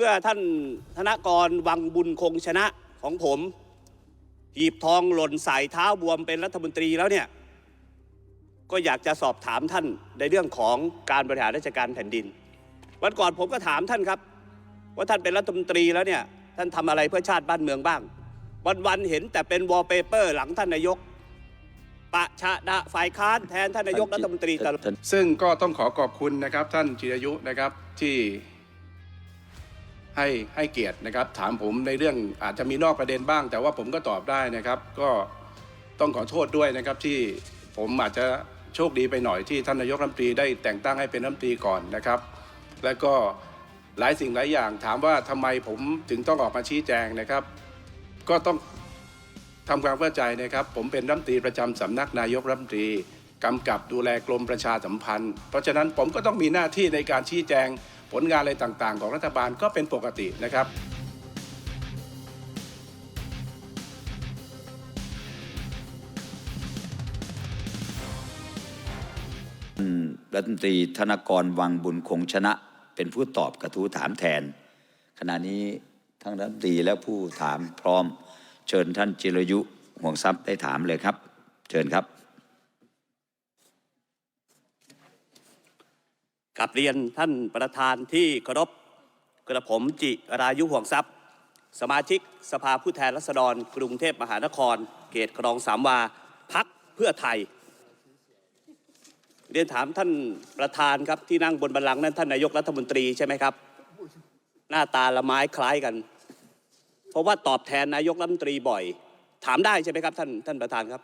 เมื่อท่านธนกรวังบุญคงชนะของผมหีบทองหล่นใส่เท้าบวมเป็นรัฐมนตรีแล้วเนี่ยก็อยากจะสอบถามท่านในเรื่องของการบริหารราชการแผ่นดิน วันก่อนผมก็ถามท่านครับ ว่าท่านเป็นรัฐมนตรีแล้วเนี่ยท่านทำอะไรเพื่อชาติบ้านเมืองบ้าง วันๆเห็นแต่เป็นวอลเปเปอร์หลังท่านนายกปะชะดะฝ่ายค้านแทนท่านนายกรัฐมนตรีตลอดท่านซึ่งก็ต้องขอขอบคุณนะครับท่านจิรายุนะครับที่ ให้ให้เกียรตินะครับ ถามผมในเรื่องอาจจะมีนอกประเด็นบ้าง แต่ว่าผมก็ตอบได้นะครับ ก็ต้องขอโทษด้วยนะครับที่ผมอาจจะโชคดีไปหน่อยที่ท่านนายกรัฐมนตรีได้แต่งตั้งให้เป็นรัฐมนตรีก่อนนะครับ แล้วก็หลายสิ่งหลายอย่าง ถามว่าทำไมผมถึงต้องออกมาชี้แจงนะครับ ก็ต้องทำความเข้าใจนะครับ ผมเป็นรัฐมนตรีประจำสำนักนายกรัฐมนตรีกำกับดูแลกรมประชาสัมพันธ์ เพราะฉะนั้นผมก็ต้องมีหน้าที่ในการชี้แจง ผลงานอะไรต่างๆ ของรัฐบาลก็เป็นปกตินะครับรัฐมนตรีธนกรวังบุญคงชนะ เป็นผู้ตอบกระทู้ถามแทน ขณะนี้ทั้งรัฐมนตรีและผู้ถามพร้อม เชิญท่านจิรยุห่วงทรัพย์ได้ถามเลยครับ เชิญครับ กับเรียนท่านประธานที่เคารพกระผมจิรายุห่วงทรัพย์ สมาชิกสภาผู้แทนราษฎร กรุงเทพมหานคร เขตครองสามวาพักเพื่อไทย เรียนถามท่านประธานครับที่นั่งบนบัลลังก์นั้นท่านนายกรัฐมนตรีใช่ไหมครับ หน้าตาละไม้คล้ายกัน เพราะว่าตอบแทนนายกรัฐมนตรีบ่อย ถามได้ใช่ไหมครับท่านท่านประธานครับ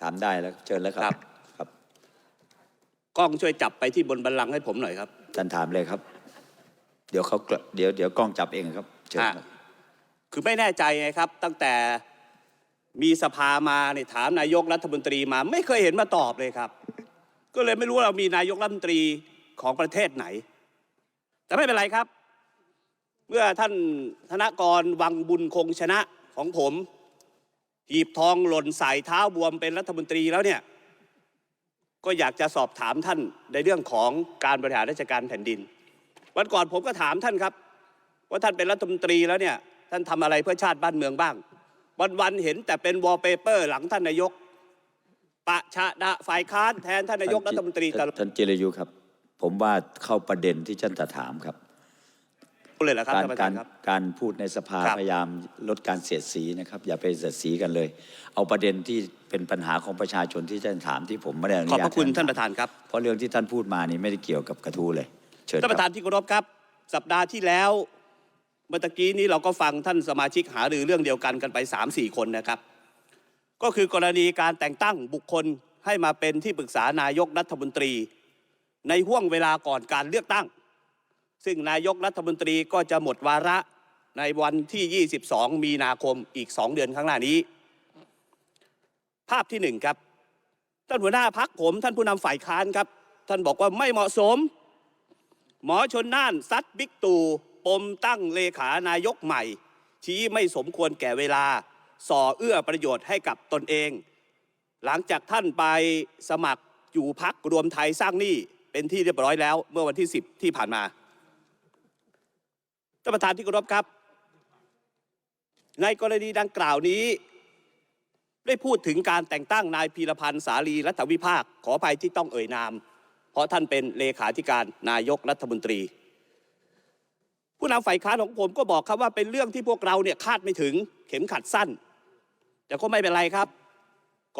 ถามได้แล้วเชิญแล้วคครัรับบครับ กล้องช่วยจับไปที่บนบัลลังก์ให้ผมหน่อยครับ ท่านถามเลยครับ เดี๋ยวเขากระเดี๋ยวเดี๋ยวกล้องจับเองครับเชิญครับอะคือไม่แน่ใจไงครับ ตั้งแต่มีสภามาเนี่ยถามนายกรัฐมนตรีมา ไม่เคยเห็นมาตอบเลยครับ ก็เลยไม่รู้ว่าเรามีนายกรัฐมนตรีของประเทศไหน แต่ไม่เป็นไรครับ เมื่อท่านธนกรวังบุญคงชนะของผมหีบทองหล่นใส่เท้าบวมเป็นรัฐมนตรีแล้วเนี่ย ก็อยากจะสอบถามท่านในเรื่องของการบริหารราชการแผ่นดิน วันก่อนผมก็ถามท่านครับ ว่าท่านเป็นรัฐมนตรีแล้วเนี่ยท่านทำอะไรเพื่อชาติบ้านเมืองบ้าง วันๆเห็นแต่เป็นวอลเปเปอร์หลังท่านนายกปะชะดะฝ่ายค้านแทนท่านนายกรัฐมนตรีตลอดท่านจิรยุครับ ผมว่าเข้าประเด็นที่ท่านจะถามครับ เลยเหรอครับการท่านประกาธารนครับ การพูดในสภาครับพยายามลดการเสียดสีนะครับ อย่าไปเสียดสีกันเลย เอาประเด็นที่เป็นปัญหาของประชาชนที่ท่านถามที่ผมไม่ได้อนุขอบญาพตระคุณให้ท่านประธานครับ เพราะเรื่องที่ท่านพูดมานี่ไม่ได้เกี่ยวกับกระทู้เลย เชิญคท่านประธารันบที่เคารพครับ สัปดาห์ที่แล้ว เมื่อตะกี้นี้เราก็ฟังท่านสมาชิกหารือเรื่องเดียวกันกันไป3ามสี่คนนะครับ ก็คือกรณีการแต่งตั้งบุคคลให้มาเป็นที่ปรึกษานายกรัฐมนตรี ในห่วงเวลาก่อนการเลือกตั้ง ซึ่งนายกรัฐมนตรีก็จะหมดวาระในวันที่ 22 มีนาคมอีก 2 เดือนข้างหน้านี้ ภาพที่หนึ่งครับ ท่านหัวหน้าพักผม ท่านผู้นำฝ่ายค้านครับ ท่านบอกว่าไม่เหมาะสม หมอชนน่านซัดบิ๊กตู่ปมตั้งเลขานายกใหม่ ชี้ไม่สมควรแก่เวลา ส่อเอื้อประโยชน์ให้กับตนเอง หลังจากท่านไปสมัครอยู่พักรวมไทยสร้างหนี้เป็นที่เรียบร้อยแล้ว เมื่อวันที่ 10 ที่ผ่านมา ท่านประธานที่เคารพครับ ในกรณีดังกล่าวนี้ ได้พูดถึงการแต่งตั้งนายพีรพันธ์สาลีรัฐวิภาคขออภัยที่ต้องเอ่ยนาม เพราะท่านเป็นเลขาธิการนายกรัฐมนตรี ผู้นำฝ่ายค้านของผมก็บอกครับว่าเป็นเรื่องที่พวกเราเนี่ยคาดไม่ถึงเข็มขัดสั้น แต่ก็ไม่เป็นไรครับ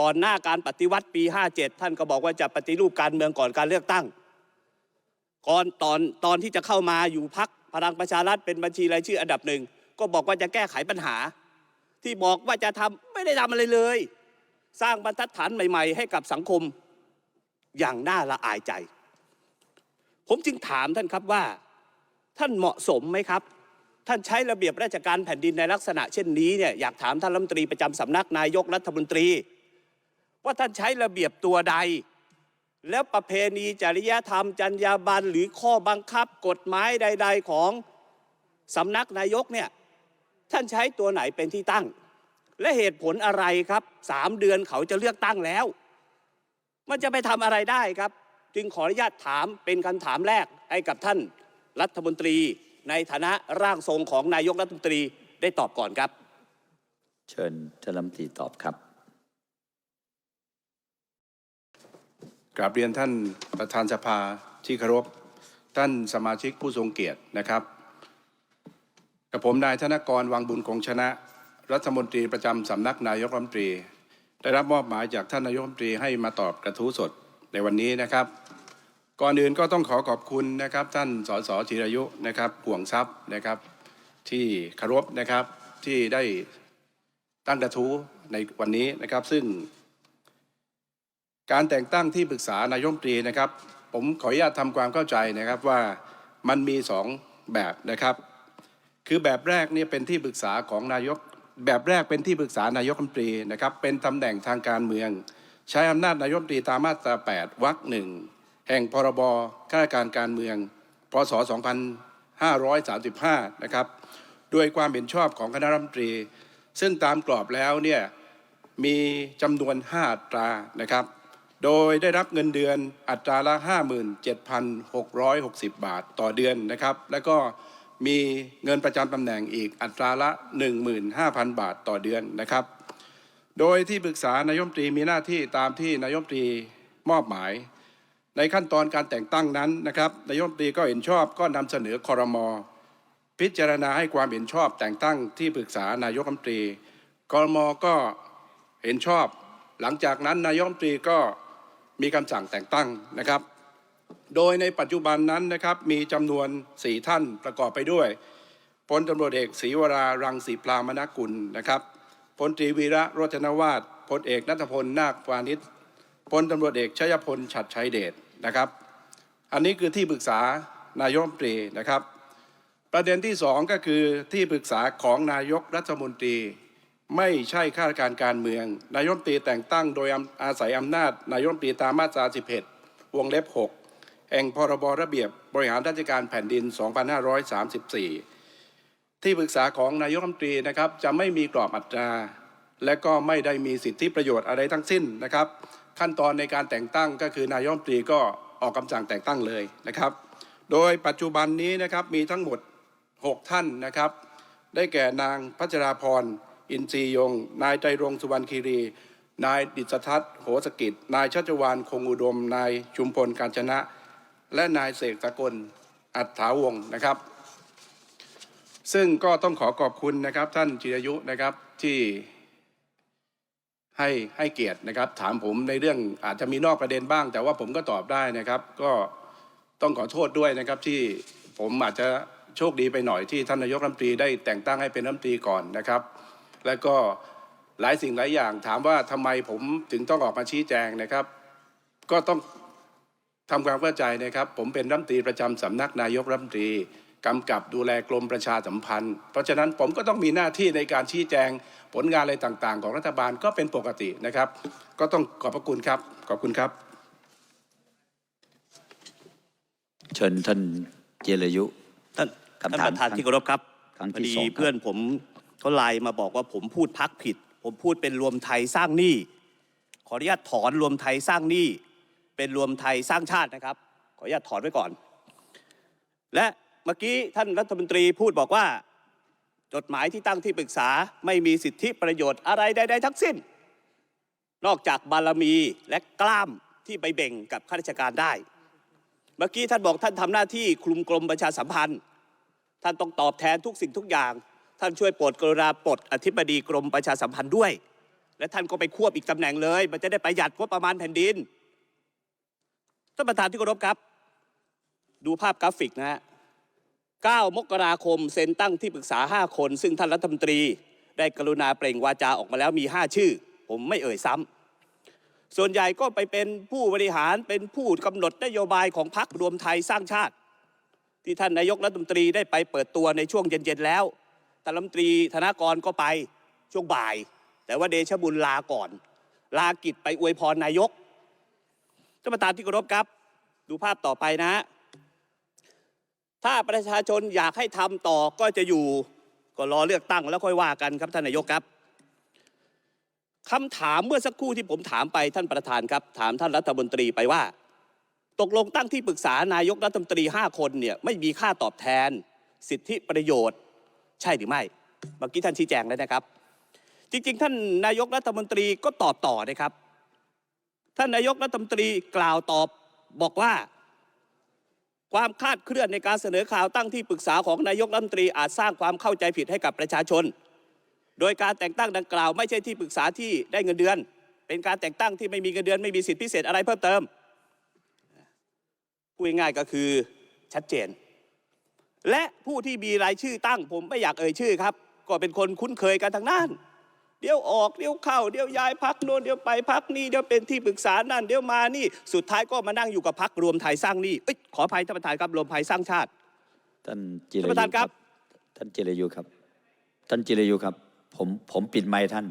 ก่อนหน้าการปฏิวัติปี 57 ท่านก็บอกว่าจะปฏิรูปการเมืองก่อนการเลือกตั้ง ก่อนตอนตอนที่จะเข้ามาอยู่พัก พลังประชารัฐเป็นบัญชีรายชื่ออันดับหนึ่งก็บอกว่าจะแก้ไขปัญหา ที่บอกว่าจะทำไม่ได้ทำอะไรเลย สร้างบรรทัดฐานใหม่ ๆ ให้กับสังคมอย่างน่าละอายใจ ผมจึงถามท่านครับว่า ท่านเหมาะสมไหมครับ ท่านใช้ระเบียบราชการแผ่นดินในลักษณะเช่นนี้เนี่ยอยากถามท่านรัฐมนตรีประจำสำนักนายกรัฐมนตรี ว่าท่านใช้ระเบียบตัวใด แล้วประเพณีจริยธรรมจรรยาบรรณหรือข้อบังคับกฎหมายใด ๆ ของสำนักนายกเนี่ยท่านใช้ตัวไหนเป็นที่ตั้ง และเหตุผลอะไรครับสามเดือนเขาจะเลือกตั้งแล้ว มันจะไปทำอะไรได้ครับ จึงขออนุญาตถามเป็นคำถามแรกให้กับท่านรัฐมนตรีในฐานะร่างทรงของนายกรัฐมนตรีได้ตอบก่อนครับ เชิญท่านรัฐมนตรีตอบครับ กราบเรียนท่านประธานสภาที่เคารพท่านสมาชิกผู้ทรงเกียรตินะครับกับผมนายธนกรวังบุญคงชนะ รัฐมนตรีประจำสำนักนายกรัฐมนตรี ได้รับมอบหมายจากท่านนายกรัฐมนตรีให้มาตอบกระทู้สดในวันนี้นะครับ ก่อนอื่นก็ต้องขอขอบคุณนะครับ ท่านสสจิรยุนะครับห่วงทรัพย์นะครับ ที่เคารพนะครับที่ได้ตั้งกระทู้ในวันนี้นะครับ ซึ่ง การแต่งตั้งที่ปรึกษานายกรัฐมตรีนะครับ ผมขออนุญาตทำความเข้าใจนะครับว่ามันมีสองแบบนะครับ คือแบบแรกเนี่ยเป็นที่ปรึกษาของนายก แบบแรกเป็นที่ปรึกษานายกรัฐมนตรีนะครับ เป็นตำแหน่งทางการเมือง ใช้อำนาจนายกรัฐมนตรีตามมาตรา 8 วรรคหนึ่งแห่งพรบข้าราชการการเมือง พศ 2535 นะครับด้วยความเห็นชอบของคณะรัฐมนตรี ซึ่งตามกรอบแล้วเนี่ยมีจำนวน 5 ตรานะครับ โดยได้รับเงินเดือนอัตราละ 57,660 บาทต่อเดือนนะครับ แล้วก็มีเงินประจำตำแหน่งอีกอัตราละ 15,000 บาทต่อเดือนนะครับ โดยที่ปรึกษานายกรัฐมตรีมีหน้าที่ตามที่นายกรัฐมตรีมอบหมาย ในขั้นตอนการแต่งตั้งนั้นนะครับ นายกรัฐมตรีก็เห็นชอบก็นำเสนอคอรมอพิจารณาให้ความเห็นชอบแต่งตั้งที่ปรึกษานายกรัฐมนตรีคอรมอก็เห็นชอบ หลังจากนั้นนายกรัฐมนตรีก็ มีคำสั่งแต่งตั้งนะครับ โดยในปัจจุบันนั้นนะครับมีจำนวนสี่ท่านประกอบไปด้วยพลตำรวจเอกศรีวรารังสีพรามนกุลนะครับพลตรีวีระโรจนวาดพลเอกนัทพลนาควานิชพลตำรวจเอกชยพลฉัดชัยเดชนะครับ อันนี้คือที่ปรึกษานายกรัฐมนตรีนะครับ ประเด็นที่สองก็คือที่ปรึกษาของนายกรัฐมนตรี ไม่ใช่ข้าราชการการเมือง นายมตรีแต่งตั้งโดยอาศัยอำนาจ นายมตรีตามมาตรา 11 วงเล็บ 6 แห่งพรบระเบียบบริหารราชการแผ่นดิน 2534 ที่ปรึกษาของนายมตรีนะครับจะไม่มีกรอบอัตรา และก็ไม่ได้มีสิทธิประโยชน์อะไรทั้งสิ้นนะครับ ขั้นตอนในการแต่งตั้งก็คือนายมตรีก็ออกคำสั่งแต่งตั้งเลยนะครับ โดยปัจจุบันนี้นะครับมีทั้งหมด 6 ท่านนะครับ ได้แก่นางพัชราพร อินทรียง นายใจรงสุวรรณคีรี นายดิษทัศน์โหสกิจ นายชัชวานคงอุดม นายชุมพลการชนะ และนายเสกสกลอัฏฐาวงศ์นะครับ ซึ่งก็ต้องขอขอบคุณนะครับ ท่านจิรายุนะครับที่ให้ให้เกียรตินะครับ ถามผมในเรื่องอาจจะมีนอกประเด็นบ้าง แต่ว่าผมก็ตอบได้นะครับ ก็ต้องขอโทษด้วยนะครับที่ผมอาจจะโชคดีไปหน่อยที่ท่านนายกรัฐมนตรีได้แต่งตั้งให้เป็นรัฐมนตรีก่อนนะครับ แล้วก็หลายสิ่งหลายอย่าง ถามว่าทำไมผมถึงต้องออกมาชี้แจงนะครับ ก็ต้องทำความเข้าใจนะครับ ผมเป็นรัฐมนตรีประจำสำนักนายกรัฐมนตรีกำกับดูแลกรมประชาสัมพันธ์ เพราะฉะนั้นผมก็ต้องมีหน้าที่ในการชี้แจงผลงานอะไรต่างๆ ของรัฐบาลก็เป็นปกตินะครับ ก็ต้องขอบพระคุณครับ ขอบคุณครับ เชิญท่านเจรยุท่านคำท่านถามประธานที่เคารพครับครั้งพอที่ดีสองครับเพื่อนผม เขาไลน์มาบอกว่าผมพูดพักผิด ผมพูดเป็นรวมไทยสร้างหนี้ขออนุญาตถอนรวมไทยสร้างหนี้เป็นรวมไทยสร้างชาตินะครับ ขออนุญาตถอนไว้ก่อน และเมื่อกี้ท่านรัฐมนตรีพูดบอกว่า จดหมายที่ตั้งที่ปรึกษาไม่มีสิทธิประโยชน์อะไรใดๆทั้งสิ้น นอกจากบารมีและกล้ามที่ไปเบ่งกับข้าราชการได้ เมื่อกี้ท่านบอกท่านทำหน้าที่คลุมกรมประชาสัมพันธ์ ท่านต้องตอบแทนทุกสิ่งทุกอย่าง ท่านช่วยโปรดกรุณาปลดอธิบดีกรมประชาสัมพันธ์ด้วย และท่านก็ไปควบอีกตำแหน่งเลย มันจะได้ประหยัดงบประมาณแผ่นดินท่านประธานที่เคารพครับ ดูภาพกราฟิกนะฮะ9มกราคมเซ็นตั้งที่ปรึกษา 5 คน ซึ่งท่านรัฐมนตรี ได้กรุณาเปล่งวาจาออกมาแล้วมี 5 ชื่อ ผมไม่เอ่ยซ้ำส่วนใหญ่ก็ไปเป็นผู้บริหารเป็นผู้กำหนดนโยบายของพรรครวมไทยสร้างชาติ ที่ท่านนายกรัฐมนตรีได้ไปเปิดตัวในช่วงเย็นๆแล้ว ท่านรัฐมนตรีธนากรก็ไปช่วงบ่าย แต่ว่าเดชบุญลาก่อน ลากิจไปอวยพรนายกท่านประธานที่เคารพครับ ดูภาพต่อไปนะฮะถ้าประชาชนอยากให้ทำต่อก็จะอยู่ก็รอเลือกตั้งแล้วค่อยว่ากันครับท่านนายกครับคำถามเมื่อสักครู่ที่ผมถามไปท่านประธานครับ ถามท่านรัฐมนตรีไปว่า ตกลงตั้งที่ปรึกษานายกรัฐมนตรี 5 คนเนี่ยไม่มีค่าตอบแทน สิทธิประโยชน์ ใช่หรือไม่เมื่อกี้ท่านชี้แจงแล้วนะครับ จริงๆ ท่านนายกรัฐมนตรีก็ตอบต่อนะครับ ท่านนายกรัฐมนตรีกล่าวตอบบอกว่า ความคาดเคลื่อนในการเสนอข่าวตั้งที่ปรึกษาของนายกรัฐมนตรีอาจสร้างความเข้าใจผิดให้กับประชาชน โดยการแต่งตั้งดังกล่าวไม่ใช่ที่ปรึกษาที่ได้เงินเดือน เป็นการแต่งตั้งที่ไม่มีเงินเดือนไม่มีสิทธิพิเศษอะไรเพิ่มเติมพูดง่ายก็คือชัดเจน และผู้ที่มีรายชื่อตั้ง ผมไม่อยากเอ่ยชื่อครับ ก็เป็นคนคุ้นเคยกันทั้งนั้นเดี๋ยวออกเดี๋ยวเข้าเดี๋ยวย้ายพักโน่นเดี๋ยวไปพักนี่เดี๋ยวเป็นที่ปรึกษานั่นเดี๋ยวมานี่สุดท้ายก็มานั่งอยู่กับพักรวมไทยสร้างนี่เอ้ยขออภัยท่านประธานครับรวมไทยสร้างชาติ ท่านจิรท่านยุประธานครับ ท่านจิรยุครับ ท่านจิรยุครับ ผมผมปิดไมค์ท่าน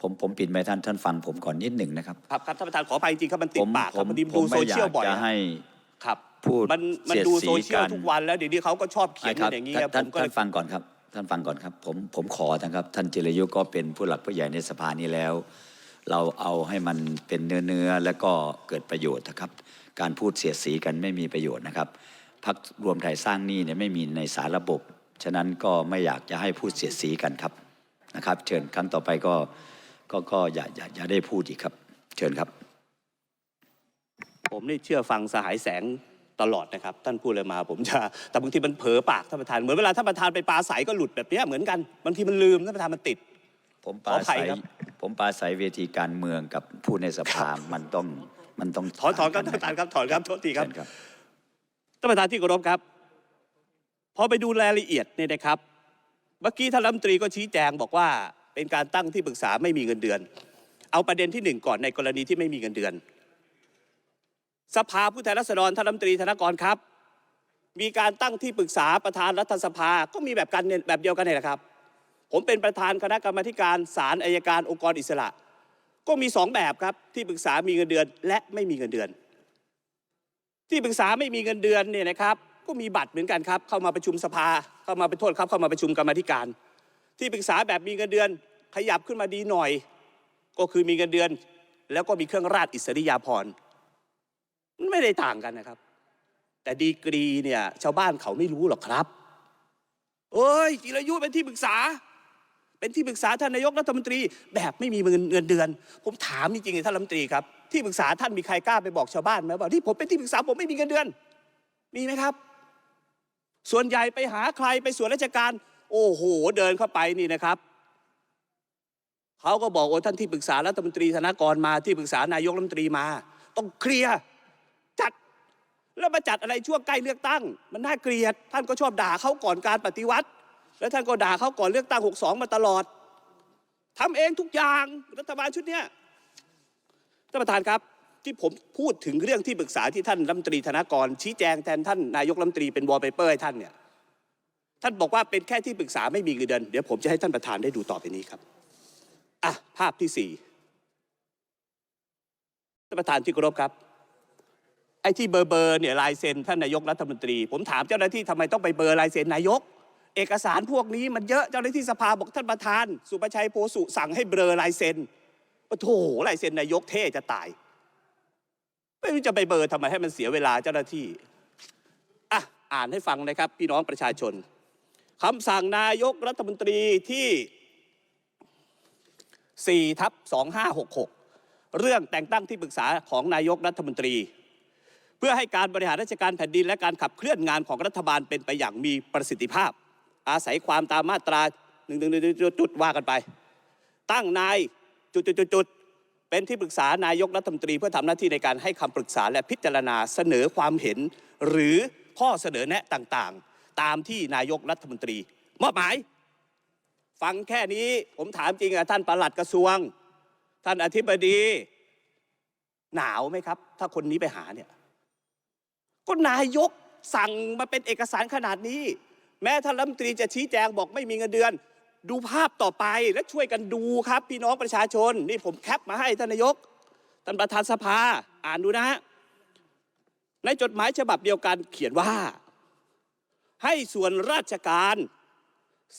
ผมผมปิดไมค์ท่านท่านฟังผมก่อนนิดหนึ่งนะครับครับครับท่านประธานขออภัยจริงๆครับมันติผดมปากคผรับมพอดีผดูมโซไม่อเชียยาลกบ่อยจะอะให้ครับ พูดมันมันเสียดดูสีโซเชียลกันทุกวันแล้วเดี๋ยวนี้เขาก็ชอบเขียนครับอย่างนี้ท่าครับท่านผมก็ท่านฟังก่อนครับ ท่านฟังก่อนครับ ผมผมขอนะครับ ท่านจิรยุก็เป็นผู้หลักผู้ใหญ่ในสภานี้แล้ว เราเอาให้มันเป็นเนื้อเนื้อแล้วก็เกิดประโยชน์นะครับ การพูดเสียดสีกันไม่มีประโยชน์นะครับพักรวมไทยสร้างหนี้เนี่ยไม่มีในสารระบบ ฉะนั้นก็ไม่อยากจะให้พูดเสียดสีกันครับนะครับ เชิญครั้งต่อไปก็ก็ก็อย่าอย่าอย่าได้พูดอีกครับ เชิญครับ ผมนี่เชื่อฟังสหายแสง ตลอดนะครับ ท่านพูดเลยมาผมจะแต่บางทีมันเผลอปากท่านประธานเหมือนเวลาท่านประธานไปปลาใสก็หลุดแบบเนี้ยเหมือนกันบางทีมันลืมท่านประธานมันติด ผมปราขออภัศัยยครับ ผมปราศัยเวทีการเมืองกับผู้ในสภามันต้องมันต้องถอนถอนครับต่ท่านงประธานครับถอนครับโทษทีครับ เชิญครับ ท่านประธานที่เคารพครับ พอไปดูรายละเอียดเนี่ยนะครับ เมื่อกี้ท่านรัฐมนตรีก็ชี้แจงบอกว่าเป็นการตั้งที่ปรึกษาไม่มีเงินเดือน เอาประเด็นที่หนึ่งก่อนในกรณีที่ไม่มีเงินเดือน สภาผู้แทนราษฎรท่านรัฐมนตรีธนกรครับ มีการตั้งที่ปรึกษาประธานรัฐสภาก็มีแบบกันแบบเดียวกันเนี่ยแหละครับ ผมเป็นประธานคณะกรรมาธิการศาลอายการองค์กรอิสระ ก็มีสองแบบครับที่ปรึกษามีเงินเดือนและไม่มีเงินเดือน ที่ปรึกษาไม่มีเงินเดือนเนี่ยนะครับก็มีบัตรเหมือนกันครับ เข้ามาประชุมสภาเข้ามาไปโทษครับ เข้ามาประชุมกรรมธิการ ที่ปรึกษาแบบมีเงินเดือนขยับขึ้นมาดีหน่อย ก็คือมีเงินเดือน แล้วก็มีเครื่องราชอิสริยาภรณ์ มันไม่ได้ต่างกันนะครับ แต่ดีกรีเนี่ย ชาวบ้านเขาไม่รู้หรอกครับเอ้ยจิรยุเป็นที่ปรึกษา เป็นที่ปรึกษาท่านนายกรัฐมนตรี แบบไม่มีเงินเงินเดือน ผมถามจริงๆเลยท่านรัฐมนตรีครับที่ปรึกษาท่านมีใครกล้าไปบอกชาวบ้านไหมว่าที่ผมเป็นที่ปรึกษาผมไม่มีเงินเดือน มีไหมครับ ส่วนใหญ่ไปหาใครไปส่วนราชการ โอ้โหเดินเข้าไปนี่นะครับเขาก็บอกโอ้ท่านที่ปรึกษารัฐมนตรีธนากรมาที่ปรึกษานายกรัฐมนตรีมา ต้องเคลียร์ แล้วมาจัดอะไรช่วงใกล้เลือกตั้ง มันน่าเกลียด ท่านก็ชอบด่าเขาก่อนการปฏิวัติ แล้วท่านก็ด่าเขาก่อนเลือกตั้ง 62 มาตลอดทำเองทุกอย่างรัฐบาลชุดเนี้ยท่านประธานครับที่ผมพูดถึงเรื่องที่ปรึกษาที่ท่านรัฐมนตรีธนากร ชี้แจงแทนท่านนายกรัฐมนตรีเป็นวอลเปเปอร์ให้ท่านเนี่ยท่านบอกว่าเป็นแค่ที่ปรึกษาไม่มีเงินเดือนเดี๋ยวผมจะให้ท่านประธานได้ดูต่อไปนี้ครับอะภาพที่สี่ท่านประธานที่เคารพครับ อ้ที่เบอร์เบอร์เนี่ยลายเซ็นท่านนายกรัฐมนตรี ผมถามเจ้าหน้าที่ทำไมต้องไปเบอร์ลายเซ็นนายก เอกสารพวกนี้มันเยอะเจ้าหน้าที่สภาบอกท่านประธาน สุประชัยโพสุสั่งให้เบลอลายเซ็นโอ้โถลายเซ็นนายกเท่จะตาย ไม่รู้จะไปเบอร์ทำไมให้มันเสียเวลาเจ้าหน้าที่อะอ่านให้ฟังนะครับ พี่น้องประชาชนคำสั่งนายกรัฐมนตรีที่4ทับ2566 เรื่องแต่งตั้งที่ปรึกษาของนายกรัฐมนตรี เพื่อให้การบริหารราชการแผ่นดิน และการขับเคลื่อนงานของรัฐบาลเป็นไปอย่างมีประสิทธิภาพ อาศัยความตามมาตราหนึ่งหนึ่งจุดว่ากันไป ตั้งนายจุดจุดจุดเป็นที่ปรึกษานายกรัฐมนตรีเพื่อทำหน้าที่ในการให้คำปรึกษาและพิจารณาเสนอความเห็น หรือข้อเสนอแนะต่างๆ ตามที่นายกรัฐมนตรีมอบหมาย ฟังแค่นี้ผมถามจริงอะท่านปลัดกระทรวง ท่านอธิบดี หนาวไหมครับ ถ้าคนนี้ไปหาเนี่ย ก็นายกสั่งมาเป็นเอกสารขนาดนี้ แม้ท่านรัฐมนตรีจะชี้แจงบอกไม่มีเงินเดือน ดูภาพต่อไปและช่วยกันดูครับ พี่น้องประชาชน นี่ผมแคปมาให้ท่านนายกท่านประธานสภาอ่านดูนะฮะในจดหมายฉบับเดียวกันเขียนว่า ให้ส่วนราชการ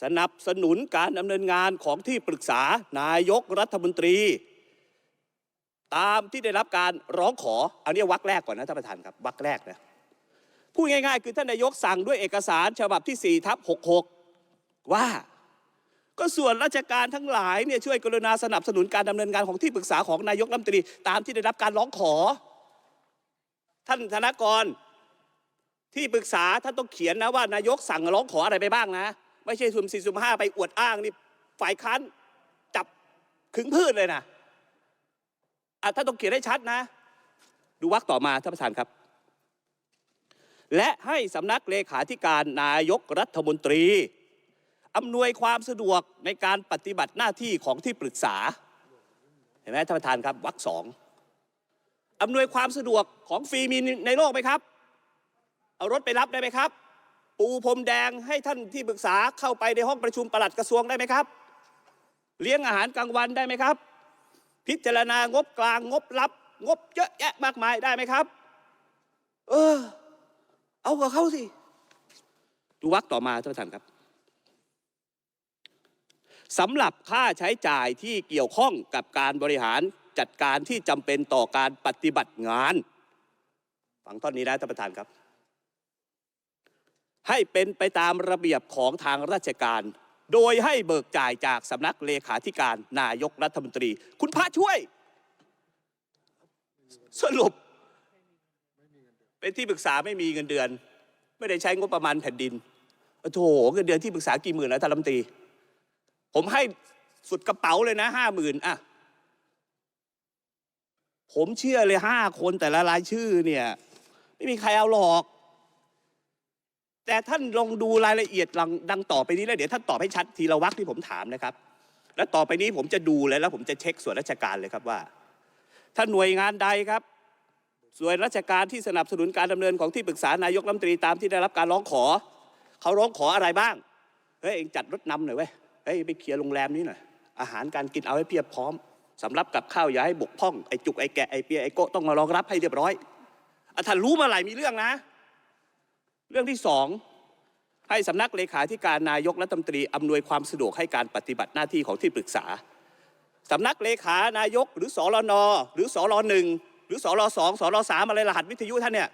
สนับสนุนการดำเนินงานของที่ปรึกษานายกรัฐมนตรี ตามที่ได้รับการร้องขอ เอาเนี้ยวรรคแรกก่อนนะท่านประธานครับวรรคแรกนะ พูดง่ายๆ คือท่านนายกสั่งด้วยเอกสารฉบับที่4ทับ66 ว่า ก็ส่วนราชการทั้งหลายเนี่ยช่วยกรุณาสนับสนุนการดำเนินงานของที่ปรึกษาของนายกรัฐมนตรีตามที่ได้รับการร้องขอ ท่านธนกรที่ปรึกษาท่านต้องเขียนนะว่านายกสั่งร้องขออะไรไปบ้างนะ ไม่ใช่สุ่มสี่สุ่มห้าไปอวดอ้างนี่ฝ่ายค้านจับขึงพืชเลยนะอะท่านต้องเขียนให้ชัดนะ ดูวรรคต่อมาท่านประธานครับ และให้สำนักเลขาธิการนายกรัฐมนตรี อำนวยความสะดวกในการปฏิบัติหน้าที่ของที่ปรึกษา เห็นไหมท่านประธานครับวรรคสองอำนวยความสะดวกของฟรีมีในโลกไหมครับ เอารถไปรับได้ไหมครับ ปูพรมแดงให้ท่านที่ปรึกษาเข้าไปในห้องประชุมปลัดกระทรวงได้ไหมครับ เลี้ยงอาหารกลางวันได้ไหมครับ พิจารณางบกลางงบรับ งบเยอะแยะมากมายได้ไหมครับ เออ เอากับเขาสิ ดูวักต่อมาท่านประธานครับสำหรับค่าใช้จ่ายที่เกี่ยวข้องกับการบริหารจัดการที่จำเป็นต่อการปฏิบัติงานฟังท่อนนี้นะท่านประธานครับ ให้เป็นไปตามระเบียบของทางราชการ โดยให้เบิกจ่ายจากสำนักเลขาธิการนายกรัฐมนตรี คุณพระช่วย สรุป เป็นที่ปรึกษาไม่มีเงินเดือน ไม่ได้ใช้งบประมาณแผ่นดินโอ้โถเงินเดือนที่ปรึกษากี่หมื่นนะท่านรัฐมนตรี ผมให้สุดกระเป๋าเลยนะห้าหมื่นอะผมเชื่อเลยห้าคนแต่ละรายชื่อเนี่ย ไม่มีใครเอาหรอก แต่ท่านลองดูรายละเอียดดังต่อไปนี้แล้วเดี๋ยวท่านตอบให้ชัดทีละวรรคที่ผมถามนะครับ แล้วต่อไปนี้ผมจะดูเลยแล้วผมจะเช็คส่วนราชการเลยครับว่า ถ้าหน่วยงานใดครับ ส่วนราชการที่สนับสนุนการดำเนินของที่ปรึกษานายกรัฐมนตรีตามที่ได้รับการร้องขอ เขาร้องขออะไรบ้าง เฮ้ยเองจัดรถนำหน่อยเว้ย เฮ้ยไปเคลียร์โรงแรมนี้หน่อย อาหารการกินเอาให้เพียบพร้อมสำหรับกับข้าวอย่าให้บกพร่อง ไอ้จุกไอ้แกะไอ้เปียไอ้โกต้องมารองรับให้เรียบร้อยอท่านรู้มาไหร่มีเรื่องนะ เรื่องที่สองให้สำนักเลขาธิการนายกรัฐมนตรีอำนวยความสะดวกให้การปฏิบัติหน้าที่ของที่ปรึกษาสำนักเลขานายกหรือสรนหรือสรหนึ่ง หรือสรสองสรสามอะไรรหัสวิทยุท่านเนี่ย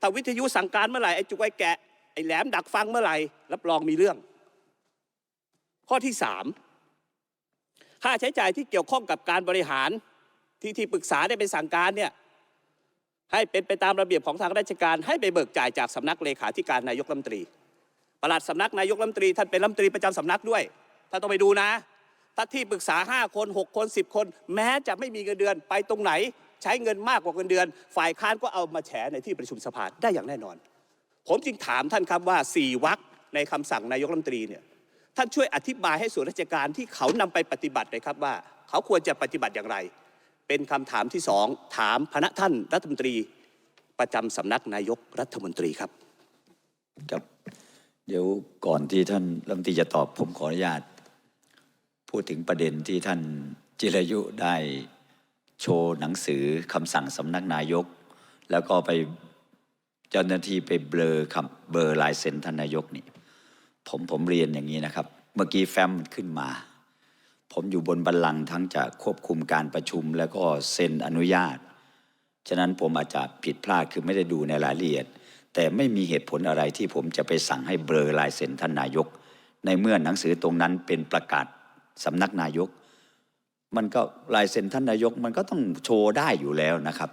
ถ้าวิทยุสั่งการเมื่อไหร่ไอ้จุกไอ้แกะไอ้แหลมดักฟังเมื่อไหร่รับรองมีเรื่อง ข้อที่สามค่าใช้จ่ายที่เกี่ยวข้องกับการบริหารที่ที่ปรึกษาได้ไปสั่งการเนี่ยให้เป็นไปตามระเบียบของทางราชการ ให้ไปเบิกจ่ายจากสำนักเลขาธิการนายกรัฐมนตรีปลัดสำนักนายกรัฐมนตรีท่านเป็นรัฐมนตรีประจำสำนักด้วยท่านต้องไปดูนะถ้าที่ปรึกษา 5 คน 6 คน 10 คน แม้จะไม่มีเงินเดือนไปตรงไหน ใช้เงินมากกว่าเงินเดือน ฝ่ายค้านก็เอามาแฉในที่ประชุมสภาได้อย่างแน่นอน ผมจึงถามท่านครับว่า 4วรรคในคำสั่งนายกรัฐมนตรีเนี่ยท่านช่วยอธิบายให้ส่วนราชการที่เขานำไปปฏิบัติเลยครับว่า เขาควรจะปฏิบัติอย่างไร เป็นคำถามที่สองถามพระท่านรัฐมนตรีประจำสำนักนายกรัฐมนตรีครับครับเดี๋ยวก่อนที่ท่านรัฐมนตรีจะตอบผมขออนุญาต พูดถึงประเด็นที่ท่านจิรายุได้ โชว์หนังสือคำสั่งสำนักนายก แล้วก็ไปเจ้าหน้าที่ไปเบลอคำเบลอลายเซ็นท่านนายกนี่ผมผมเรียนอย่างนี้นะครับ เมื่อกี้แฟ้มมันขึ้นมา ผมอยู่บนบัลลังก์ทั้งจะควบคุมการประชุมแล้วก็เซ็นอนุญาต ฉะนั้นผมอาจจะผิดพลาดคือไม่ได้ดูในรายละเอียด แต่ไม่มีเหตุผลอะไรที่ผมจะไปสั่งให้เบลอลายเซ็นท่านนายก ในเมื่อหนังสือตรงนั้นเป็นประกาศสำนักนายก มันก็ลายเซ็นท่านนายกมันก็ต้องโชว์ได้อยู่แล้วนะครับ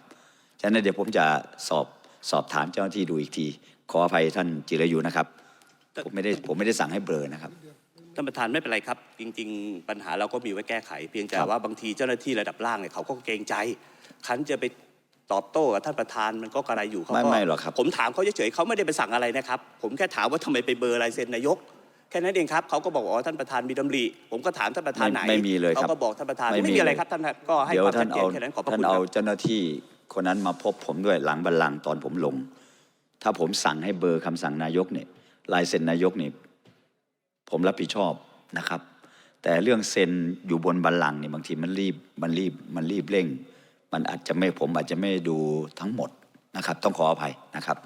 ฉะนั้นเดี๋ยวผมจะสอบสอบถามเจ้าหน้าที่ดูอีกที ขออภัยท่านจิรยุนะครับผมไม่ได้ผมไม่ได้สั่งให้เบลอนะครับท่านประธานไม่เป็นไรครับ จริง ๆ ปัญหาเราก็มีไว้แก้ไข เพียงแต่ครับว่าบางทีเจ้าหน้าที่ระดับล่างเนี่ยเขาก็เกรงใจคันจะไปตอบโต้กับท่านประธานมันก็กระไรอยู่เขาไม่ก็ไม่หรอกครับผมถามเขาเฉยๆเขาไม่ได้ไปสั่งอะไรนะครับ ผมแค่ถามว่าทำไมไปเบอร์ลายเซ็นนายก แค่นั้นเองครับเขาก็บอกว่าอ๋อท่านประธานมีดำริผมก็ถามท่านประธานไหนไม่มีเลยครับเขาก็บอกท่านประธานไม่มีไม่มีอะไรเลยครับท่านก็ให้เดี๋ยวความท่าชันดเจเอานแค่นั้นขอบพระท่านคุณคเอารับเจ้าหน้าที่คนนั้นมาพบผมด้วยหลังบัลลังก์ตอนผมลง ถ้าผมสั่งให้เบอร์คำสั่งนายกเนี่ยลายเซ็นนายกเนี่ยผมรับผิดชอบนะครับ แต่เรื่องเซ็นอยู่บนบัลลังก์เนี่ยบางทีมันรีบมันรีบมันรีบเร่ง มันอาจจะไม่ผมอาจจะไม่ดูทั้งหมดนะครับ ต้องขออภัยนะครับ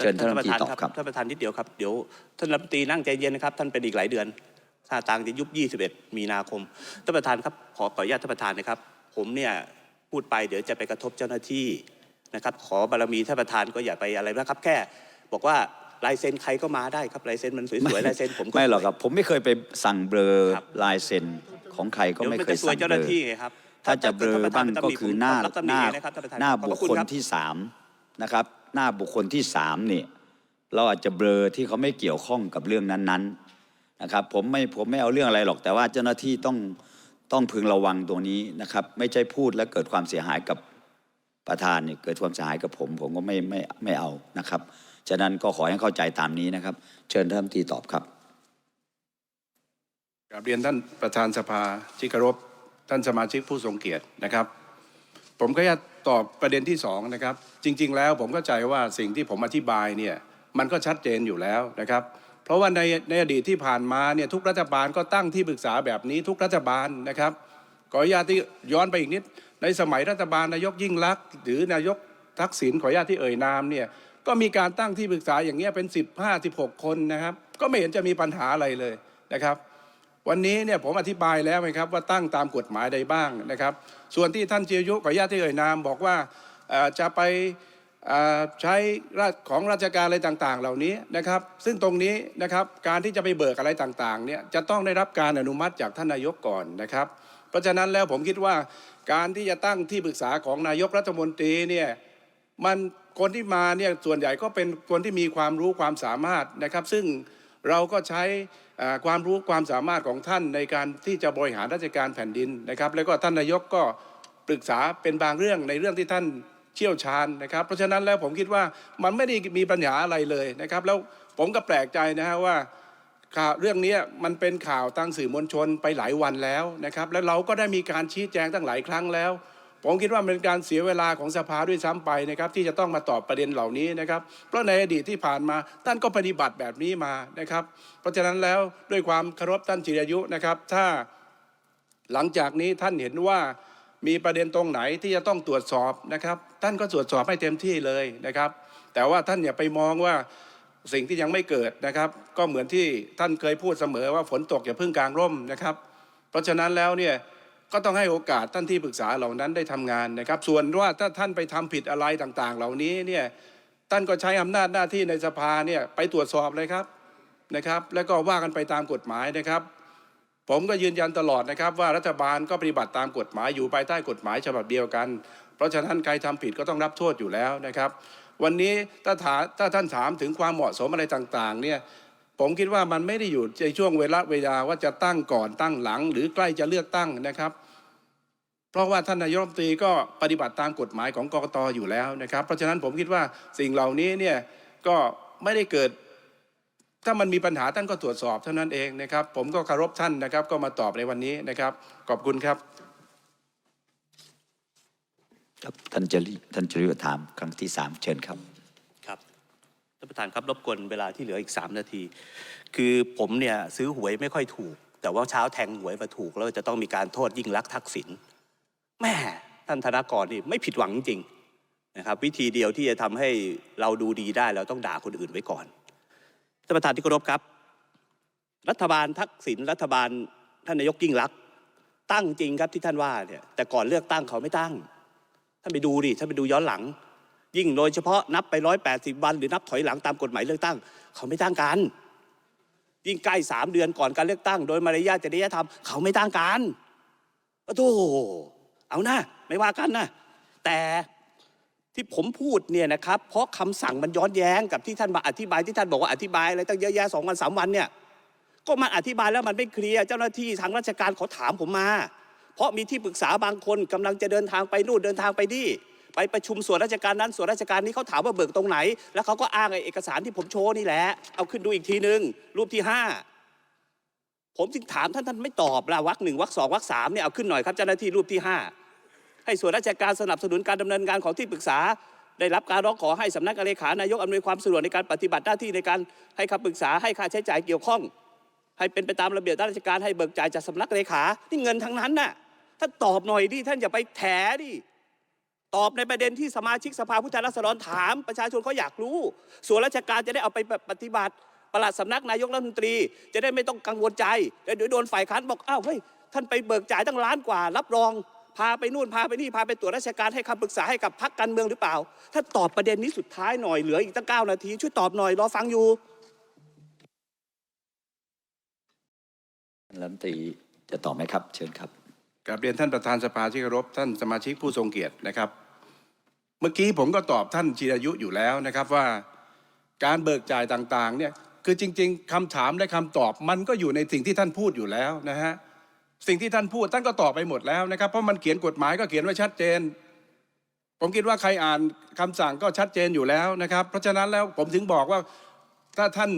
เชิญท่านรัฐมนตรีตอบครับ ท่านประธานนิดเดียวครับ เดี๋ยวท่านรัฐมนตรีนั่งใจเย็นนะครับ ท่านเป็นอีกหลายเดือนท่าทางจะยุบ 21 มีนาคม ท่านประธานครับ ขอขออนุญาตท่านประธานนะครับ ผมเนี่ยพูดไปเดี๋ยวจะไปกระทบเจ้าหน้าที่นะครับ ขอบารมีท่านประธานก็อย่าไปอะไรนะครับ แค่บอกว่าลายเซ็นใครก็มาได้ครับลายเซ็นมันสวยๆลายเซ็นผมก็ไม่หรอกสวยครับ ผมไม่เคยไปสั่งเบลอครับลายเซ็นของใครก็เดี๋ยวไม่มันเคจะยสวยสั่งเจ้าหเบลน้าที่อไงครับถ้าจะเบลอบ้างก็คือหน้ารับตำหน้านะครับท่านประธานหน้าขอบบุพคระคุณคลรับที่สามนะครับ หน้าบุคคลที่สามเนี่ยเราอาจจะเบลอที่เขาไม่เกี่ยวข้องกับเรื่องนั้นๆนะครับผมไม่ผมไม่เอาเรื่องอะไรหรอกแต่ว่าเจ้าหน้าที่ต้องต้องพึงระวังตรงนี้นะครับ ไม่ใช่พูดแล้วเกิดความเสียหายกับประธานเนี่ยเกิดความเสียหายกับผม ผมก็ไม่ไม่ไม่เอานะครับฉะนั้นก็ขอให้เข้าใจตามนี้นะครับ เชิญท่านรัฐมนตรีตอบครับกราบเรียนท่านประธานสภาที่เคารพท่านสมาชิกผู้ทรงเกียรตินะครับ ผมก็จะ ตอบประเด็นที่สองนะครับจริง ๆ แล้วผมเข้าใจว่าสิ่งที่ผมอธิบายเนี่ยมันก็ชัดเจนอยู่แล้วนะครับ เพราะว่าในในอดีตที่ผ่านมาเนี่ยทุกรัฐบาลก็ตั้งที่ปรึกษาแบบนี้ทุกรัฐบาลนะครับขออนุญาตที่ย้อนไปอีกนิด ในสมัยรัฐบาลนายกยิ่งลักษณ์หรือนายกทักษิณขออนุญาตที่เอ่ยนามเนี่ยก็มีการตั้งที่ปรึกษาอย่างเงี้ยเป็น 15 16 คนนะครับ ก็ไม่เห็นจะมีปัญหาอะไรเลยนะครับ วันนี้เนี่ยผมอธิบายแล้วไหมครับว่าตั้งตามกฎหมายใดบ้างนะครับ ส่วนที่ท่านเจียยุขออนุญาตที่เอ่ยนามบอกว่าจะไปใช้รของราชการอะไรต่างๆ เหล่านี้นะครับ ซึ่งตรงนี้นะครับการที่จะไปเบิกอะไรต่างๆเนี่ยจะต้องได้รับการอนุมัติจากท่านนายกก่อนนะครับ เพราะฉะนั้นแล้วผมคิดว่าการที่จะตั้งที่ปรึกษาของนายกรัฐมนตรีเนี่ยมันคนที่มาเนี่ยส่วนใหญ่ก็เป็นคนที่มีความรู้ความสามารถนะครับ ซึ่ง เราก็ใช้ความรู้ความสามารถของท่านในการที่จะบริหารราชการแผ่นดินนะครับ แล้วก็ท่านนายกก็ปรึกษาเป็นบางเรื่องในเรื่องที่ท่านเชี่ยวชาญนะครับ เพราะฉะนั้นแล้วผมคิดว่ามันไม่ได้มีปัญหาอะไรเลยนะครับ แล้วผมก็แปลกใจนะฮะว่าข่าวเรื่องนี้มันเป็นข่าวทางสื่อมวลชนไปหลายวันแล้วนะครับ แล้วเราก็ได้มีการชี้แจงตั้งหลายครั้งแล้ว ผมคิดว่าเป็นการเสียเวลาของสภาด้วยซ้ำไปนะครับที่จะต้องมาตอบประเด็นเหล่านี้นะครับเพราะในอดีตที่ผ่านมาท่านก็ปฏิบัติแบบนี้มานะครับ เพราะฉะนั้นแล้วด้วยความเคารพท่านจิรายุนะครับ ถ้าหลังจากนี้ท่านเห็นว่ามีประเด็นตรงไหนที่จะต้องตรวจสอบนะครับ ท่านก็ตรวจสอบให้เต็มที่เลยนะครับ แต่ว่าท่านอย่าไปมองว่าสิ่งที่ยังไม่เกิดนะครับ ก็เหมือนที่ท่านเคยพูดเสมอว่าฝนตกอย่าพิ่งกลางร่มนะครับ เพราะฉะนั้นแล้วเนี่ย ก็ต้องให้โอกาสท่านที่ปรึกษาเหล่านั้นได้ทำงานนะครับ ส่วนว่าถ้าท่านไปทำผิดอะไรต่างๆ เหล่านี้เนี่ยท่านก็ใช้อำนาจหน้าที่ในสภาเนี่ยไปตรวจสอบเลยครับนะครับ แล้วก็ว่ากันไปตามกฎหมายนะครับ ผมก็ยืนยันตลอดนะครับ ว่ารัฐบาลก็ปฏิบัติตามกฎหมายอยู่ภายใต้กฎหมายฉบับเดียวกัน เพราะฉะนั้นใครทำผิดก็ต้องรับโทษอยู่แล้วนะครับ วันนี้ถ้าถาถ้าท่านถามถึงความเหมาะสมอะไรต่างๆเนี่ย ผมคิดว่ามันไม่ได้อยู่ในช่วงเวลาเวลาว่าจะตั้งก่อนตั้งหลัง หรือใกล้จะเลือกตั้งนะครับ เพราะว่าท่านนายกรัฐมนตรีก็ปฏิบัติตามกฎหมายของกกตอยู่แล้วนะครับ เพราะฉะนั้นผมคิดว่าสิ่งเหล่านี้เนี่ยก็ไม่ได้เกิด ถ้ามันมีปัญหาท่านก็ตรวจสอบเท่านั้นเองนะครับ ผมก็เคารพท่านนะครับ ก็มาตอบในวันนี้นะครับ ขอบคุณครับ ครับท่านจริท่านจริยถามครั้งที่สามเชิญครับ ท่านประธานครับรบกวนเวลาที่เหลืออีก 3 นาที คือผมเนี่ยซื้อหวยไม่ค่อยถูก แต่ว่าเช้าแทงหวยมาถูก แล้วจะต้องมีการโทษยิ่งรักษณ์ทักษิณแม่ท่านธนากรนี่ไม่ผิดหวังจริงนะครับวิธีเดียวที่จะทำให้เราดูดีได้เราต้องด่าคนอื่นไว้ก่อนท่านประธานที่เคารพครับ รัฐบาลทักษิณรัฐบาลท่านนายกยิ่งรักษณ์ตั้งจริงครับที่ท่านว่าเนี่ยแต่ก่อนเลือกตั้งเขาไม่ตั้ง ท่านไปดูดิท่านไปดูย้อนหลัง ยิ่งโดยเฉพาะนับไปร้อยแปดสิบวัน หรือนับถอยหลังตามกฎหมายเลือกตั้ง เขาไม่ตั้งกัน ยิ่งใกล้สามเดือนก่อนการเลือกตั้ง โดยมารยาทจริยธรรมเขาไม่ตั้งกันโอ้โธ่เอานะไม่ว่ากันนะแต่ที่ผมพูดเนี่ยนะครับ เพราะคำสั่งมันย้อนแย้งกับที่ท่านมาอธิบายที่ท่านบอกว่าอธิบายอะไรตั้งเยอะแยะสองวันสามวันเนี่ยก็มันอธิบายแล้วมันไม่เคลียร์เจ้าหน้าที่ทางราชการเขาถามผมมา เพราะมีที่ปรึกษาบางคนกำลังจะเดินทางไปนู่นเดินทางไปนี่ ไปประชุมส่วนราชการนั้นส่วนราชการนี้เขาถามว่าเบิกตรงไหน แล้วเขาก็อ้างไอ้เอกสารที่ผมโชว์นี่แหละเอาขึ้นดูอีกทีหนึ่งรูปที่ห้าผมจึงถามท่านท่านไม่ตอบละวักหนึ่งวักสองวักสามเนี่ยเอาขึ้นหน่อยครับเจ้าหน้าที่รูปที่ห้าให้ส่วนราชการสนับสนุนการดำเนินงานของที่ปรึกษาได้รับการร้องขอให้สำนักเลขานายกอำนวยความสะดวกในการปฏิบัติหน้าที่ในการให้คำปรึกษาให้ค่าใช้จ่ายเกี่ยวข้อง ให้เป็นไปตามระเบียบราชการให้เบิกจ่ายจากสำนักเลขา นี่เงินทั้งนั้นน่ะท่านตอบหน่อยดิท่านอย่าไปแถดิ ตอบในประเด็นที่สมาชิกสภาผู้แทนราษฎรถาม ประชาชนเขาอยากรู้ ส่วนราชการจะได้เอาไปปฏิบัติปลัดสำนักนายกรัฐมนตรี จะได้ไม่ต้องกังวลใจแล้วเดี๋ยวโดนฝ่ายค้านบอกอ้าวเฮ้ยท่านไปเบิกจ่ายตั้งล้านกว่า รับรอง พาไปนู่นพาไปนี่พาไปตรวจราชการให้คำปรึกษาให้กับพรรคการเมืองหรือเปล่าถ้าตอบประเด็นนี้สุดท้ายหน่อยเหลืออีกตั้งเก้านาทีช่วยตอบหน่อยรอฟังอยู่รัฐมนตรีจะตอบไหมครับ เชิญครับ กับเรียนท่านประธานสภาที่เคารพท่านสมาชิกผู้ทรงเกียรตินะครับ เมื่อกี้ผมก็ตอบท่านจิรายุอยู่แล้วนะครับว่าการเบิกจ่ายต่างๆเนี่ยคือจริง ๆคำถามและคำตอบมันก็อยู่ในสิ่งที่ท่านพูดอยู่แล้วนะฮะสิ่งที่ท่านพูดท่านก็ตอบไปหมดแล้วนะครับ เพราะมันเขียนกฎหมายก็เขียนไว้ชัดเจน ผมคิดว่าใครอ่านคำสั่งก็ชัดเจนอยู่แล้วนะครับ เพราะฉะนั้นแล้วผมถึงบอกว่าถ้าท่าน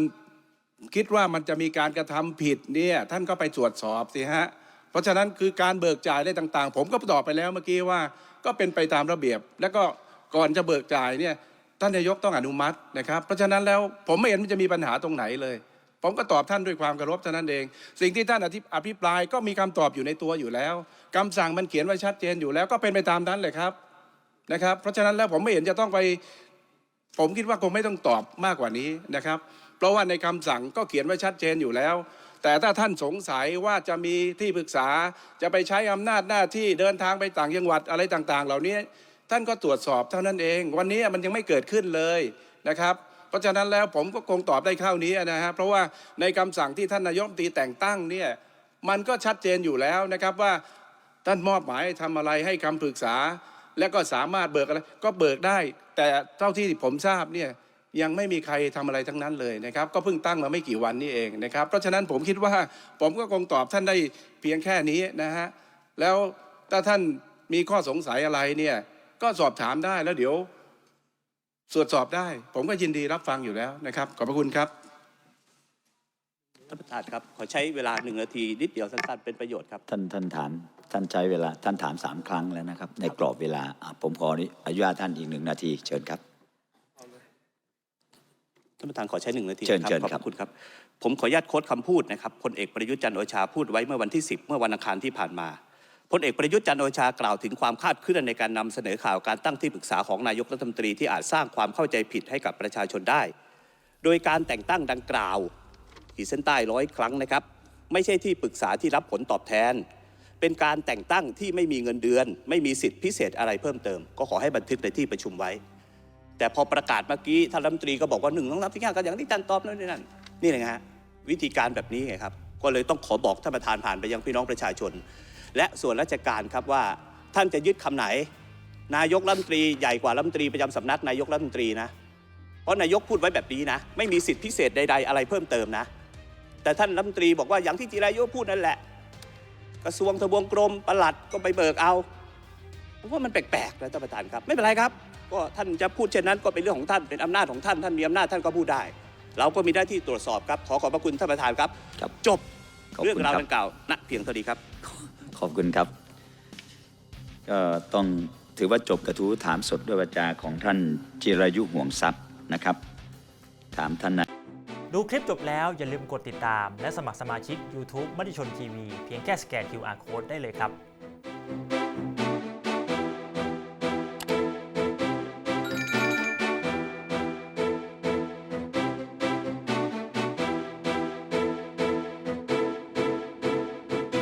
คิดว่ามันจะมีการกระทำผิดเนี่ยท่านก็ไปตรวจสอบสิฮะ เพราะฉะนั้นคือการเบิกจ่ายได้ต่าง ๆ ผมก็ตอบไปแล้วเมื่อกี้ว่าก็เป็นไปตามระเบียบ แล้วก็ก่อนจะเบิกจ่ายเนี่ยท่านนายกต้องอนุมัตินะครับ เพราะฉะนั้นแล้วผมไม่เห็นมันจะมีปัญหาตรงไหนเลย ผมก็ตอบท่านด้วยความเคารพเท่านั้นเอง สิ่งที่ท่านอธิอภิปรายก็มีคำตอบอยู่ในตัวอยู่แล้วคำสั่งมันเขียนไว้ชัดเจนอยู่แล้วก็เป็นไปตามนั้นเลยครับนะครับ เพราะฉะนั้นแล้วผมไม่เห็นจะต้องไป ผมคิดว่าคงไม่ต้องตอบมากกว่านี้นะครับ เพราะว่าในคำสั่งก็เขียนไว้ชัดเจนอยู่แล้ว แต่ถ้าท่านสงสัยว่าจะมีที่ปรึกษาจะไปใช้อำนาจหน้าที่เดินทางไปต่างจังหวัดอะไรต่างๆ เหล่านี้ท่านก็ตรวจสอบเท่านั้นเอง วันนี้มันยังไม่เกิดขึ้นเลยนะครับ เพราะฉะนั้นแล้วผมก็คงตอบได้เท่านี้นะฮะเพราะว่าในคำสั่งที่ท่านนายกตีแต่งตั้งเนี่ยมันก็ชัดเจนอยู่แล้วนะครับว่าท่านมอบหมายให้ทำอะไรให้คำปรึกษา แล้วก็สามารถเบิกอะไรก็เบิกได้ แต่เท่าที่ผมทราบเนี่ย ยังไม่มีใครทำอะไรทั้งนั้นเลยนะครับ ก็เพิ่งตั้งมาไม่กี่วันนี้เองนะครับ เพราะฉะนั้นผมคิดว่าผมก็คงตอบท่านได้เพียงแค่นี้นะฮะแล้วถ้าท่านมีข้อสงสัยอะไรเนี่ยก็สอบถามได้แล้วเดี๋ยวตรวจสอบได้ ผมก็ยินดีรับฟังอยู่แล้วนะครับ ขอบพระคุณครับท่านประธานครับขอใช้เวลาหนึ่งนาทีนิดเดียวสั้นๆเป็นประโยชน์ครับท่านท่านถามท่านใช้เวลาท่านถามสามครั้งแล้วนะครับ ในกรอบเวลาอะผมขออนุญาตท่านอีกหนึ่งนาทีเชิญครับ ท่านประธานขอใช้หนึ่งนาทีเชิญนะเชิญขอบครับพระคุณครับ ผมขออนุญาตโค้ดคำพูดนะครับพลเอกประยุทธ์จันทร์โอชาพูดไว้เมื่อวันที่ 10 เมื่อวันอังคารที่ผ่านมาพลเอกประยุทธ์จันทร์โอชากล่าวถึงความคาดเคลื่อนในการนำเสนอข่าวการตั้งที่ปรึกษาของนายกรัฐมนตรีที่อาจสร้างความเข้าใจผิดให้กับประชาชนได้ โดยการแต่งตั้งดังกล่าวขีดเส้นใต้ร้อยครั้งนะครับ ไม่ใช่ที่ปรึกษาที่รับผลตอบแทน เป็นการแต่งตั้งที่ไม่มีเงินเดือน ไม่มีสิทธิพิเศษอะไรเพิ่มเติม ก็ขอให้บันทึกในที่ประชุมไว้ แต่พอประกาศเมื่อกี้ท่านรัฐมนตรีก็บอกว่าหนึ่งต้องรับที่ห้าก็อย่างที่ท่านตอบนั่นนี่นั่นนี่ไงฮะวิธีการแบบนี้ไงครับ ก็เลยต้องขอบอกท่านประธานผ่านไปยังพี่น้องประชาชน และส่วนราชการครับว่าท่านจะยึดคำไหน นายกรัฐมนตรีใหญ่กว่ารัฐมนตรีประจำสำนักนายกรัฐมนตรีนะเพราะนายกพูดไว้แบบนี้นะ ไม่มีสิทธิพิเศษใด ๆ อะไรเพิ่มเติมนะ แต่ท่านรัฐมนตรีบอกว่าอย่างที่จิรายุพูดนั่นแหละ กระทรวงทบวงกรมประหลัดก็ไปเบิกเอาผมว่ามันแปลกๆนะท่านประธานครับ ไม่เป็นไรครับ ก็ท่านจะพูดเช่นนั้นก็เป็นเรื่องของท่านเป็นอำนาจของท่านท่านมีอำนาจท่านก็พูดได้ เราก็มีหน้าที่ตรวจสอบครับ ขอขอบพระคุณท่านประธานครับ ครับ จบขอบคุณเรื่องราวครับ ดังกล่าวณเพียงเท่านี้ครับ ขอบคุณครับก็ต้องถือว่าจบกระทู้ถามสดด้วยวาจาของท่านจิรายุห่วงทรัพย์นะครับ ถามท่านนายดูคลิปจบแล้วอย่าลืมกดติดตาม และสมัครสมาชิก YouTube มติชนทีวีเพียงแค่สแกน QR Code ได้เลยครับ